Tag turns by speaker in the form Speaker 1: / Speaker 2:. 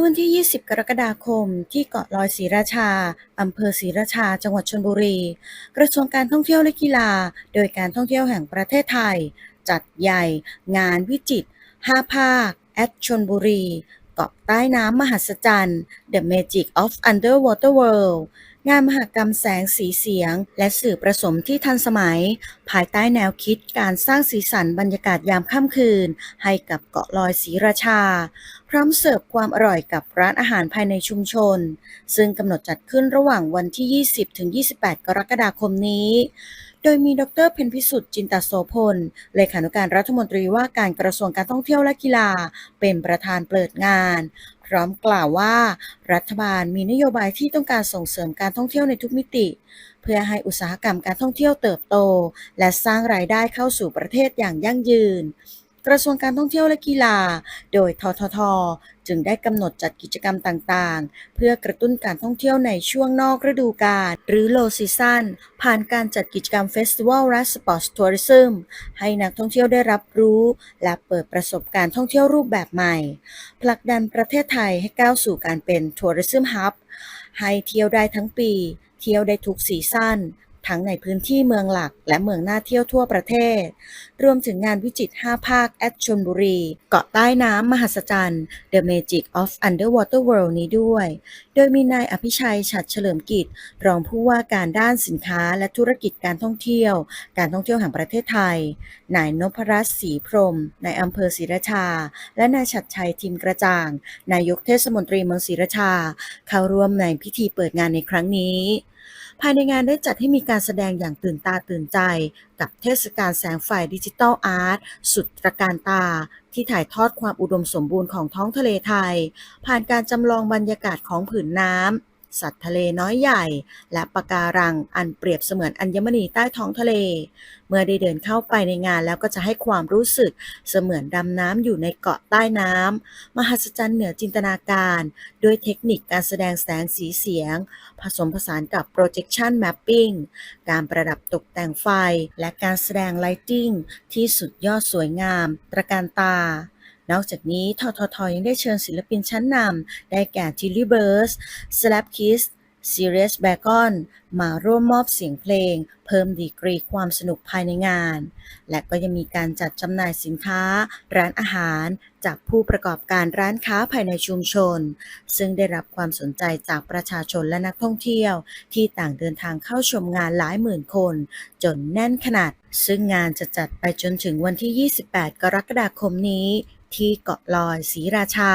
Speaker 1: มื่อวันที่ 20 กรกฎาคม ที่เกาะลอยศรีราชา อำเภอศรีราชา จังหวัดชลบุรี กระทรวงการท่องเที่ยวและกีฬา โดยการท่องเที่ยวแห่งประเทศไทย จัดใหญ่ งานวิจิตร5ภาค แอดชลบุรี เกาะ ใต้น้ำมหัศจรรย์ The Magic of Underwater World งานมหกรรมแสงสีเสียง และสื่อผสมที่ทันสมัย ภายใต้แนวคิดการสร้างสีสันบรรยากาศยามค่ำคืน ให้กับเกาะลอยศรีราชา พร้อมเสิร์ฟความอร่อยกับร้านอาหารภายในชุมชน ซึ่งกำหนดจัดขึ้นระหว่างวันที่ 20ถึง28 กรกฎาคมนี้ โดยมีดรเพ็ญพิสุทธิ์จินตโสพลเลขานุการรัฐมนตรีว่าการกระทรวงการท่องเที่ยวและกีฬา เป็นประธานเปิดงาน พร้อมกล่าวว่า รัฐบาลมีนโยบายที่ต้องการส่งเสริมการท่องเที่ยวในทุกมิติ เพื่อให้อุตสาหกรรมการท่องเที่ยวเติบโต และสร้างรายได้เข้าสู่ประเทศอย่างยั่งยืน กระทรวงการท่องเที่ยวและกีฬา โดยททท จึงได้กำหนดจัดกิจกรรมต่างๆ เพื่อกระตุ้นการท่องเที่ยวในช่วงนอกฤดูกาลหรือ low season ผ่านการจัดกิจกรรมเฟสติวัลและสปอร์ตทัวริซึมให้นักท่องเที่ยวได้รับรู้ และเปิดประสบการณ์ท่องเที่ยวรูปแบบใหม่ ผลักดันประเทศไทยให้ก้าวสู่การเป็นทัวริซึมฮับให้เที่ยวได้ทั้งปี เที่ยวได้ทุกซีซั่น ทั้งในพื้นที่เมืองหลักและเมืองน่าเที่ยวทั่วประเทศ รวมถึงงานวิจิตร5ภาคแอดชนบุรี เกาะใต้น้ำมหัศจรรย์ The Magic of Underwater World นี้ด้วย โดยมีนายอภิชัยฉัตรเฉลิมกิจ รองผู้ว่าการด้านสินค้าและธุรกิจการท่องเที่ยว การท่องเที่ยวแห่งประเทศไทย นายนพรัตน์ศรีพรมนายอำเภอศรีราชา และนายฉัตรชัยทิมกระจ่าง นายกเทศมนตรีเมืองศรีราชา เข้าร่วมในพิธีเปิดงานในครั้งนี้ ภายในงานได้จัดให้มีการแสดงอย่างตื่นตาตื่นใจ กับเทศกาลแสงไฟดิจิทัลอาร์ตสุดตระการตา ที่ถ่ายทอดความอุดมสมบูรณ์ของท้องทะเลไทย ผ่านการจำลองบรรยากาศของผืนน้ำ สัตว์ทะเลน้อยใหญ่ และปะการังอันเปรียบเสมือนอัญมณีใต้ท้องทะเล เมื่อได้เดินเข้าไปในงานแล้วก็จะให้ความรู้สึกเสมือนดำน้ำอยู่ในเกาะใต้น้ำมหัศจรรย์เหนือจินตนาการ ด้วยเทคนิคการแสดงแสงสีเสียง ผสมผสานกับ projection mapping การประดับตกแต่งไฟ และการแสดง lighting ที่สุดยอดสวยงาม ตระการตา นอกจากนี้ทททยังได้เชิญศิลปินชั้นนำได้แก่ Tilly b u r s Slap Kiss Serious b a c o n มาร่วมมอบเสียงเพลง เพิ่มดีกรีความสนุกภายในงาน และก็ยังมีการจัดจำหน่ายสินค้า ร้านอาหาร จากผู้ประกอบการร้านค้าภายในชุมชน ซึ่งได้รับความสนใจจากประชาชนและนักท่องเที่ยว ที่ต่างเดินทางเข้าชมงานหลายหมื่นคน จนแน่นขนาด ซึ่งงานจะจัดไปจนถึงวันที่ 28 กรกฎาคมนี้ ที่เกาะลอยศรีราชา